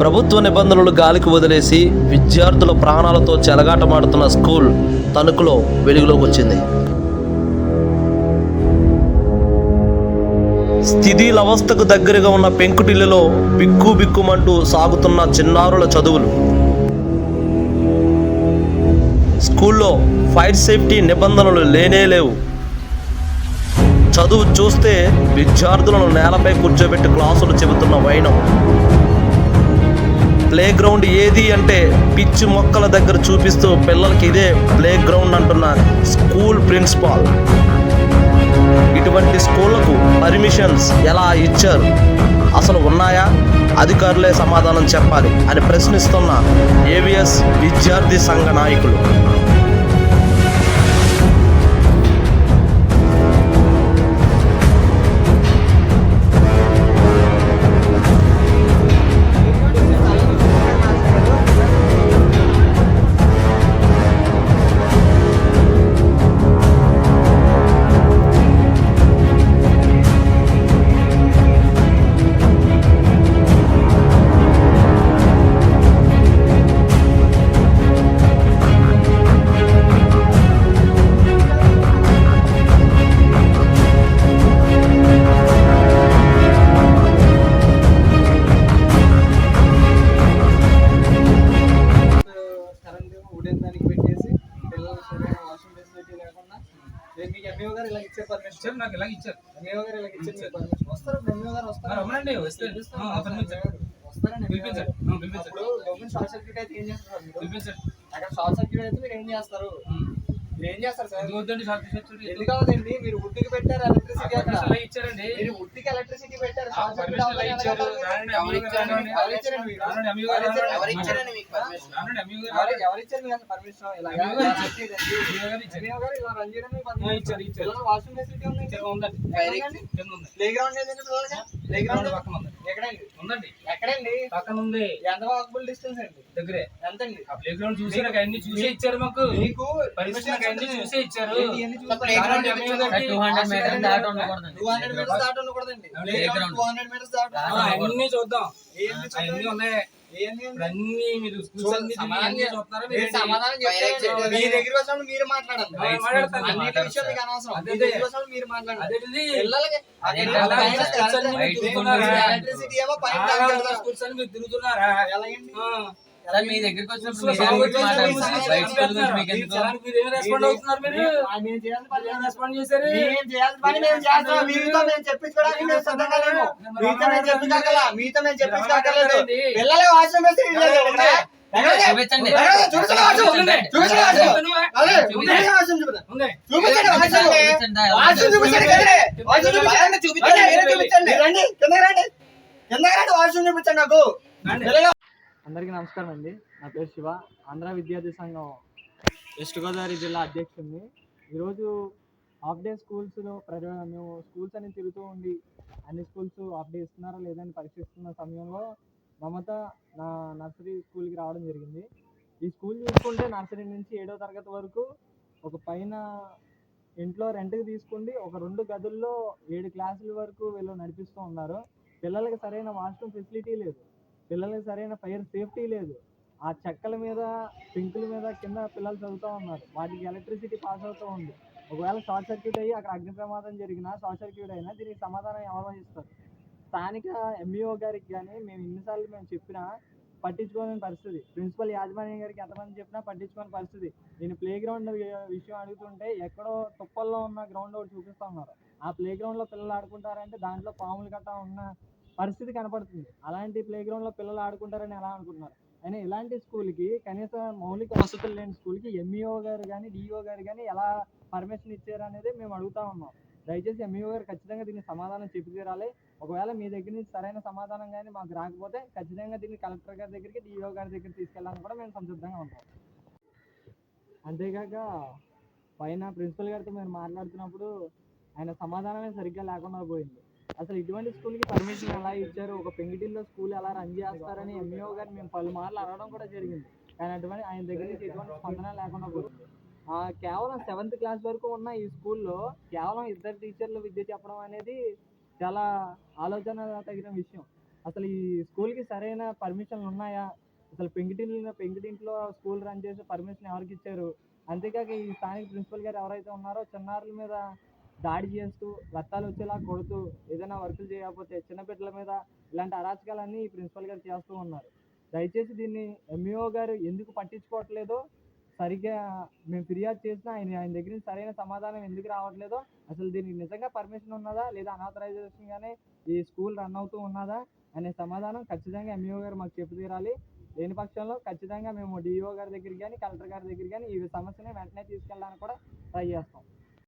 ప్రభుత్వ నిబంధనలు గాలికి వదిలేసి విద్యార్థుల ప్రాణాలతో చెలగాటమాడుతున్న స్కూల్ తణుకులో వెలుగులోకి వచ్చింది స్థితిలవస్థకు దగ్గరగా ఉన్న పెంకుటిల్లులో బిక్కు బిక్కుమంటూ సాగుతున్న చిన్నారుల చదువులు. స్కూల్లో ఫైర్ సేఫ్టీ నిబంధనలు లేనే లేవు. చదువు చూస్తే విద్యార్థులను నేలపై కూర్చోబెట్టి క్లాసులు చెబుతున్న వైనం. ప్లే గ్రౌండ్ ఏది అంటే పిచ్చి మొక్కల దగ్గర చూపిస్తూ పిల్లలకి ఇదే ప్లే గ్రౌండ్ అంటున్న స్కూల్ ప్రిన్సిపాల్. ఇటువంటి స్కూళ్ళకు పర్మిషన్స్ ఎలా ఇచ్చారు? అసలు ఉన్నాయా? అధికారులే సమాధానం చెప్పాలి అని ప్రశ్నిస్తున్న ఏవిఎస్ విద్యార్థి సంఘ నాయకులు. గారు ఇలా ఇచ్చే పర్మిషన్. ఇచ్చారు నాకు ఇలా ఇచ్చారు. గారు ఇలా ఇచ్చే మీకు పర్మిషన్. వస్తారు గారు రమ్మనండి, వస్తే. వస్తారండి పిలిపించండి. పిలిపించండి. అప్పుడు గవర్నమెంట్ షార్ట్ సర్క్యూట్ అయితే ఏం చేస్తారు పిలిపించండి. అక్కడ షార్ట్ సర్క్యూట్ అయితే మీరు ఏం చేస్తారు? ఏం చేస్తారు సార్? ఎందుకు మీరు ఉట్టికి పెట్టారు ఎలక్ట్రిసిటీ అక్కడ ఇచ్చారండి. మీరు ఉట్టికి ఎలక్ట్రిసిటీ పెట్టారు. మీకు? పర్మిషన్? ఇలా రన్ ఫెసిలిటీ ఉందండి. ఉంది ప్లే గ్రౌండ్ ప్లే గ్రౌండ్ పక్కన ఉంది ఎక్కడండి? ఉందండి. ఎక్కడండి? పక్కన ఉంది. ఎంత వాకబుల్ డిస్టెన్స్ అండి? దగ్గరే. ఎంతండి? ఆ ప్లే గ్రౌండ్ చూసి అన్ని చూసే ఇచ్చారు మాకు. మీకు పర్మిషన్ అన్ని చూసే ఇచ్చారు ఏంటి ఇవన్నీ చూసి- ప్లే గ్రౌండ్ రానండి, ఎంఈఓ గారికి. 200 మీటర్స్ దాటి ఉండకూడదండి. 200 మీటర్స్ దాటి ఉండకూడదండి play play ground ground. 200 metres దాటి ఆ, ఉండకూడదు. అన్ని చూద్దాం? అన్ని ఉన్నాయి? అన్ని మీరు. మీ వచ్చినప్పుడు మీరు మాట్లాడండి. అన్నిటి మీకు అనవసరం మీ వచ్చినప్పుడు మీరు మాట్లాడండి? పిల్లలకి? ఎలక్ట్రిసిటీ ఏమో పైన మీరు తిరుగుతున్నారా ఎలాగండి? మీ దగ్గరికి పిల్లలే వాష్రూమ్ వేసి ఇళ్ళలో ఉండే. ఎక్కడికి? చూపించండి. చూపించండి. కిందకి రండి. వాష్రూమ్ చూపించండి. నాకు. అందరికీ నమస్కారం అండి. నా పేరు శివ. ఆంధ్ర విద్యార్థి సంఘం వెస్ట్ గోదావరి జిల్లా అధ్యక్షుడిని. ఈరోజు హాఫ్ డే స్కూల్స్లో ప్రజ మేము స్కూల్స్ అని తిరుగుతూ ఉండి అన్ని స్కూల్స్ హాఫ్ డే ఇస్తున్నారా లేదని పరీక్షిస్తున్న సమయంలో మమత నా నర్సరీ స్కూల్కి రావడం జరిగింది. ఈ స్కూల్ చూసుకుంటే నర్సరీ నుంచి ఏడో తరగతి వరకు ఒక పైన ఇంట్లో రెంట్కి తీసుకుండి ఒక రెండు గదుల్లో ఏడు క్లాసుల వరకు వీళ్ళు నడిపిస్తూ ఉన్నారు. పిల్లలకి సరైన వాష్రూమ్ ఫెసిలిటీ లేదు. పిల్లలకి సరైన ఫైర్ సేఫ్టీ లేదు. ఆ చెక్కల మీద సింకుల మీద కింద పిల్లలు చదువుతూ ఉన్నారు. వాటికి ఎలక్ట్రిసిటీ పాస్ అవుతూ ఉంది. ఒకవేళ షార్ట్ సర్క్యూట్ అయ్యి అక్కడ అగ్ని ప్రమాదం జరిగినా షార్ట్ సర్క్యూట్ అయినా దీనికి సమాధానం ఎవరు వహిస్తారు స్థానిక ఎంఈఓ గారికి కానీ మేము ఎన్నిసార్లు మేము చెప్పినా పట్టించుకోలేని పరిస్థితి. ప్రిన్సిపల్ యాజమాన్యం గారికి ఎంతమంది చెప్పినా పట్టించుకోని పరిస్థితి. నేను ప్లే గ్రౌండ్ విషయం అడుగుతుంటే ఎక్కడో తుప్పల్లో ఉన్న గ్రౌండ్ ఒకటి చూపిస్తా ఉన్నారు. ఆ ప్లే గ్రౌండ్లో పిల్లలు ఆడుకుంటారంటే దాంట్లో పాములు గట్టా ఉన్న పరిస్థితి కనపడుతుంది. అలాంటి ప్లే గ్రౌండ్లో పిల్లలు ఆడుకుంటారని ఎలా అనుకుంటున్నారు? అయినా ఇలాంటి స్కూల్కి కనీస మౌలిక వసతులు లేని స్కూల్కి ఎంఈఓ గారు కానీ డిఈఓ గారు కానీ ఎలా పర్మిషన్ ఇచ్చారు అనేది మేము అడుగుతా ఉన్నాం. దయచేసి ఎంఈఓ గారు ఖచ్చితంగా దీనికి సమాధానం చెప్పి తీరాలి. ఒకవేళ మీ దగ్గర నుంచి సరైన సమాధానం కానీ మాకు రాకపోతే ఖచ్చితంగా దీన్ని కలెక్టర్ గారి దగ్గరికి డిఈఓ గారి దగ్గర తీసుకెళ్ళాలని కూడా మేము సంసిద్ధంగా ఉంటాం. అంతేకాక పైన ప్రిన్సిపల్ గారితో మేము మాట్లాడుతున్నప్పుడు ఆయన సమాధానమే సరిగ్గా లేకుండా పోయింది. అసలు ఇటువంటి స్కూల్కి పర్మిషన్ ఎలా ఇచ్చారు? ఒక పెంగిటిల్లో స్కూల్ ఎలా రన్ చేస్తారని ఎంఈఓ గారు మేము పలుమార్లు అనడం కూడా జరిగింది. కానీ అటువంటి ఆయన దగ్గర నుంచి ఎటువంటి స్పందన లేకుండా పోయింది. కేవలం సెవెంత్ క్లాస్ వరకు ఉన్న ఈ స్కూల్లో కేవలం ఇద్దరు టీచర్లు విద్య చెప్పడం అనేది చాలా ఆలోచన తగిన విషయం. అసలు ఈ స్కూల్కి సరైన పర్మిషన్లు ఉన్నాయా? అసలు పెంకిటింట్లో పెంకిటింట్లో స్కూల్ రన్ చేసే పర్మిషన్ ఎవరికి ఇచ్చారు? అంతేకాక ఈ స్థానిక ప్రిన్సిపల్ గారు ఎవరైతే ఉన్నారో చిన్నారుల మీద దాడి చేస్తూ రక్తాలు వచ్చేలా కొడుతూ ఏదైనా వర్కులు చేయకపోతే చిన్నపిల్లల మీద ఇలాంటి అరాచకాలన్నీ ఈ ప్రిన్సిపల్ గారు చేస్తూ ఉన్నారు. దయచేసి దీన్ని ఎంఈఓ గారు ఎందుకు పట్టించుకోవట్లేదో సరిగ్గా మేము ఫిర్యాదు చేసినా ఆయన ఆయన దగ్గర నుంచి సరైన సమాధానం ఎందుకు రావట్లేదో అసలు దీనికి నిజంగా పర్మిషన్ ఉన్నదా లేదా అనాథరైజేషన్ గానే ఈ స్కూల్ రన్ అవుతూ ఉన్నదా అనే సమాధానం ఖచ్చితంగా ఎంఈఓ గారు మాకు చెప్పు తీరాలి. లేని పక్షంలో ఖచ్చితంగా మేము డిఈఓ గారి దగ్గరికి కానీ కలెక్టర్ గారి దగ్గరికి కానీ ఈ సమస్యని వెంటనే తీసుకెళ్ళడానికి కూడా ట్రై చేస్తాం.